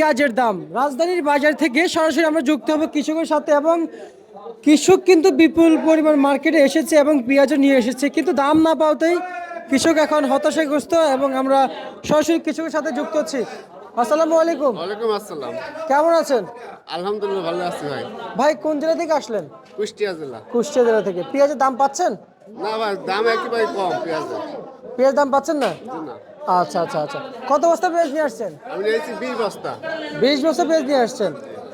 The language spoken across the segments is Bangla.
পেঁয়াজের দাম। রাজধানীর বাজার থেকে সরাসরি আমরা যুক্ত হব কৃষকের সাথে এবং কৃষক কিন্তু বিপুল পরিমাণ মার্কেটে এসেছে এবং পেঁয়াজও নিয়ে এসেছে। কিন্তু দাম না পাওয়াতেই কৃষক এখন হতাশাগ্রস্ত এবং আমরা সরাসরি কৃষকের সাথে যুক্ত হচ্ছি। আসসালামু আলাইকুম। ওয়ালাইকুম আসসালাম। কেমন আছেন? আলহামদুলিল্লাহ ভালো আছি ভাই। ভাই কোন জেলা থেকে আসলেন? কুষ্টিয়া জেলা। কুষ্টিয়া জেলা থেকে। পেঁয়াজের দাম পাচ্ছেন? না ভাই দাম একেবারে কম পেঁয়াজের। পেঁয়াজ দাম পাচ্ছেন না? না। আচ্ছা আচ্ছা আচ্ছা। কত বস্তা পেঁয়াজ নিয়ে আসছেন? আমি নিয়েছি বিশ বস্তা। বিশ বস্তা পেঁয়াজ নিয়ে আসছেন।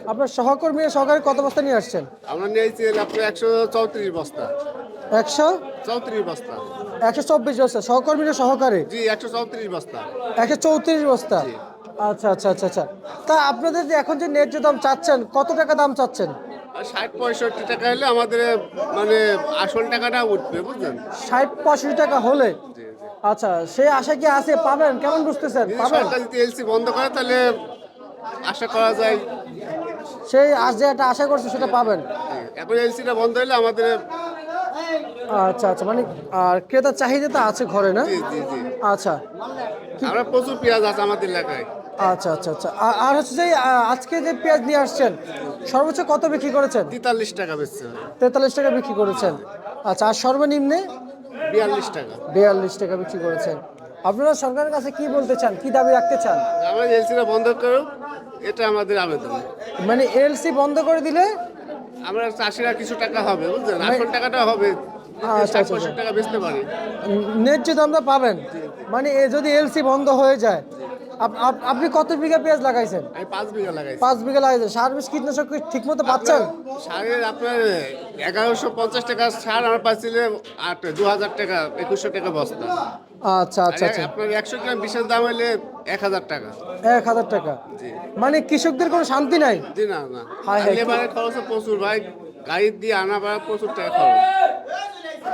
আপনার সহকর্মী সহকারী কত বস্তা নিয়ে আসছেন? আমরা নিয়েছি আপনার একশো চৌত্রিশ বস্তা। একশো? চৌত্রিশ বস্তা। একশো চব্বিশ বস্তা। সহকর্মীরা সহকারী? জি একশো চৌত্রিশ বস্তা। একশো চৌত্রিশ বস্তা। আচ্ছা আচ্ছা আচ্ছা আচ্ছা। তা আপনাদের যে এখন যে ন্যায্য দাম চাচ্ছেন কত টাকা দাম চাচ্ছেন? ষাট পঁয়ষট্টি টাকা হলে আমাদের মানে আসল টাকাটা উঠবে বুঝলেন? ষাট পঁয়ষট্টি টাকা হলে? আচ্ছা সে আশা কি আছে? পাবেন? কেমন বুঝতেছেন? পাবেন? সরকার যদি এলসি বন্ধ করে তাহলে আশা করা যায়। সেই আজ যে একটা আশা করছে সেটা পাবেন। এখন এলসিটা বন্ধ হলে আমাদের আচ্ছা আচ্ছা মানে আর ক্রেতার চাহিদা তো আছে ঘরে না? আচ্ছা। আমরা প্রচুর পেঁয়াজ আছে আমাদের এলাকায়। আচ্ছা আচ্ছা আচ্ছা। আর- হচ্ছে যে আজকে যে পেঁয়াজ নিয়ে আসছেন সর্বোচ্চ কত বিক্রি করেছেন? তেতাল্লিশ টাকা বেচছে। তেতাল্লিশ টাকা বিক্রি করেছেন। আচ্ছা আর সর্বনিম্নে? বিয়াল্লিশ টাকা। বিয়াল্লিশ টাকা বিক্রি করেছেন। আপনারা সরকারের কাছে কি বলতে চান? কি দাবি রাখতে চান? আমরা এলসিটা বন্ধ করুক এটা আমাদের আবেদন। মানে এলসি বন্ধ করে দিলে? আমরা চাষিরা কিছু টাকা হবে বুঝলেন? আসল টাকাটা হবে আচ্ছা, আচ্ছা, পঁয়ষট্টি টাকা বেচতে পারি। ন্যায্য দামটা পাবেন। মানে যদি এলসি বন্ধ হয়ে যায় আপনি কত বিঘা পেঁয়াজ লাগাইছেন? আমি পাঁচ বিঘা লাগাইছি। পাঁচ বিঘা লাগাইছেন। সার বিষ কীটনাশক কি ঠিকমতো পাচ্ছেন? সারের আপনার এগারোশো পঞ্চাশ টাকা সার আমার পাচ্ছিলে আট দু হাজার টাকা একুশশো টাকা বস্তা। আচ্ছা আচ্ছা আচ্ছা। আপনার একশো গ্রাম বিশেষ দাম হলে এক হাজার টাকা। এক হাজার টাকা। মানে কৃষকদের কোনো শান্তি নাই? জি না না। লেবারের খরচ প্রচুর ভাই। গাড়ি দিয়ে আনা বা প্রচুর টাকা খরচ।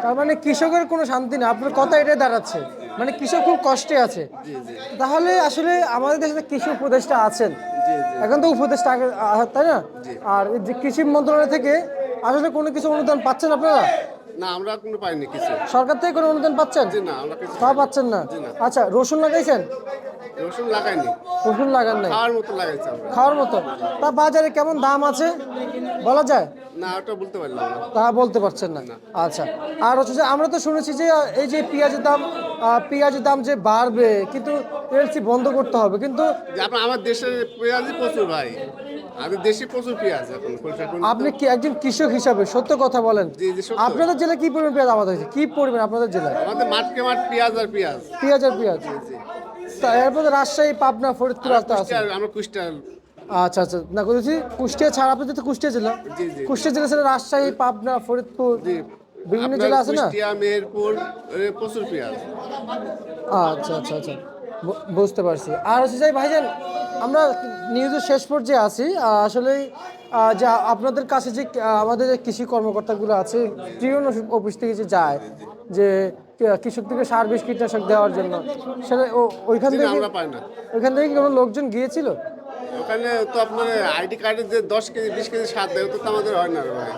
তার মানে কৃষকের কোনো শান্তি নেই। আপনার কথা এটাই দাঁড়াচ্ছে। মানে কৃষক খুব কষ্টে আছে। তাহলে আসলে আমাদের দেশে কৃষি উপদেষ্টা আছেন এখন তো উপদেষ্টা তাই না? আর এই যে কৃষি মন্ত্রণালয় থেকে আসলে কোনো কিছু অনুদান পাচ্ছেন আপনারা? না আমরা কোনো পাইনি কিছু। সরকার থেকে কোনো অনুদান পাচ্ছেন? না আমরা তা পাচ্ছেন না। আচ্ছা রসুন লাগাইছেন? রসুন লাগাইনি রসুন লাগান নাই? খাওয়ার মতো লাগাইছি আমরা। খাওয়ার মতো তা বাজারে কেমন দাম আছে? বলা যায়? না ওটা বলতে পারলাম না। তা বলতে পারছেন না। আচ্ছা। আর হচ্ছে যে আমরা তো শুনেছি যে এই যে পেঁয়াজের দাম পেঁয়াজের দাম যে বাড়বে কিন্তু এলসি বন্ধ করতে হবে। কিন্তু আপনার আমার দেশের পেঁয়াজই প্রচুর ভাই। আমাদের দেশে প্রচুর পেঁয়াজ এখন এখন আপনি কি একজন কৃষক হিসাবে? সত্য কথা বলেন। আপনাদের জেলায় কি পরিমাণ পেঁয়াজ আমাদের কি পরিমাণ আপনাদের জেলায়? আমাদের মাঠকে মাঠ পেঁয়াজ আর পেঁয়াজ। পেঁয়াজ আর পেঁয়াজ। জি এরপর রাজশাহী পাবনা ফরিদপুর রাস্তা আছে। আমরা কুষ্টিয়া। আচ্ছা আচ্ছা না বলছি কুষ্টিয়া ছাড়া আপনি তো কুষ্টিয়া জেলা। কুষ্টিয়া জেলা ছিল রাজশাহী পাবনা ফরিদপুর বিভিন্ন জেলা আছে না? কুষ্টিয়া মেহেরপুর প্রচুর পেঁয়াজ আচ্ছা আচ্ছা আচ্ছা। বুঝতে পারছি। আর হচ্ছে যাই ভাইজান আমরা নিউজের শেষ পর্যায়ে আছি। আসলে যে আপনাদের কাছে যে আমাদের যে কৃষি কর্মকর্তাগুলো আছে ত্রিয়ন অফিস থেকে যে যায় যে কৃষকদেরকে সার বিষ কীটনাশক দেওয়ার জন্য সেটা ওইখান থেকে আমরা পাই না। ওইখান থেকে কি কোনো লোকজন গিয়েছিল? ওখানে তো আপনার আইডি কার্ডের যে দশ কেজি বিশ কেজি সার দেয় তো আমাদের হয় না ভাই।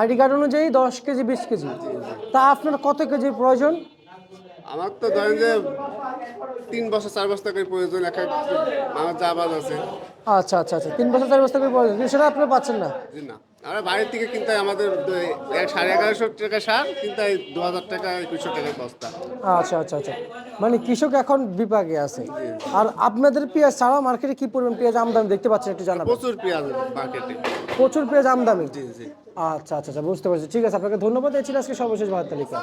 আইডি কার্ড অনুযায়ী দশ কেজি বিশ কেজি। তা আপনার কত কেজি প্রয়োজন? আমার তো ধরেন যে তিন বছর চার বছর করে প্রয়োজন এক এক আমার যা বাজ আছে। আচ্ছা আচ্ছা আচ্ছা তিন বছর চার বছর করে প্রয়োজন। কিন্তু সেটা আপনি পাচ্ছেন না। জি না। আমরা বাইরের থেকে কিনতে হয় আমাদের এক সাড়ে এগারোশো টাকা সার কিনতে হয় দু হাজার টাকা একুশশো টাকায় বস্তা। আচ্ছা আচ্ছা আচ্ছা। মানে কৃষক এখন বিপাকে আছে। আর আপনাদের পেঁয়াজ ছাড়া মার্কেটে কি পরিমাণ পেঁয়াজ আমদানি দেখতে পাচ্ছেন একটু জানাবেন? প্রচুর পেঁয়াজ মার্কেটে প্রচুর পেঁয়াজ আমদানি? জি জি। আচ্ছা আচ্ছা আচ্ছা বুঝতে পারছি। ঠিক আছে আপনাকে ধন্যবাদ। এই ছিল আজকে সর্বশেষ ভারত তালিকা।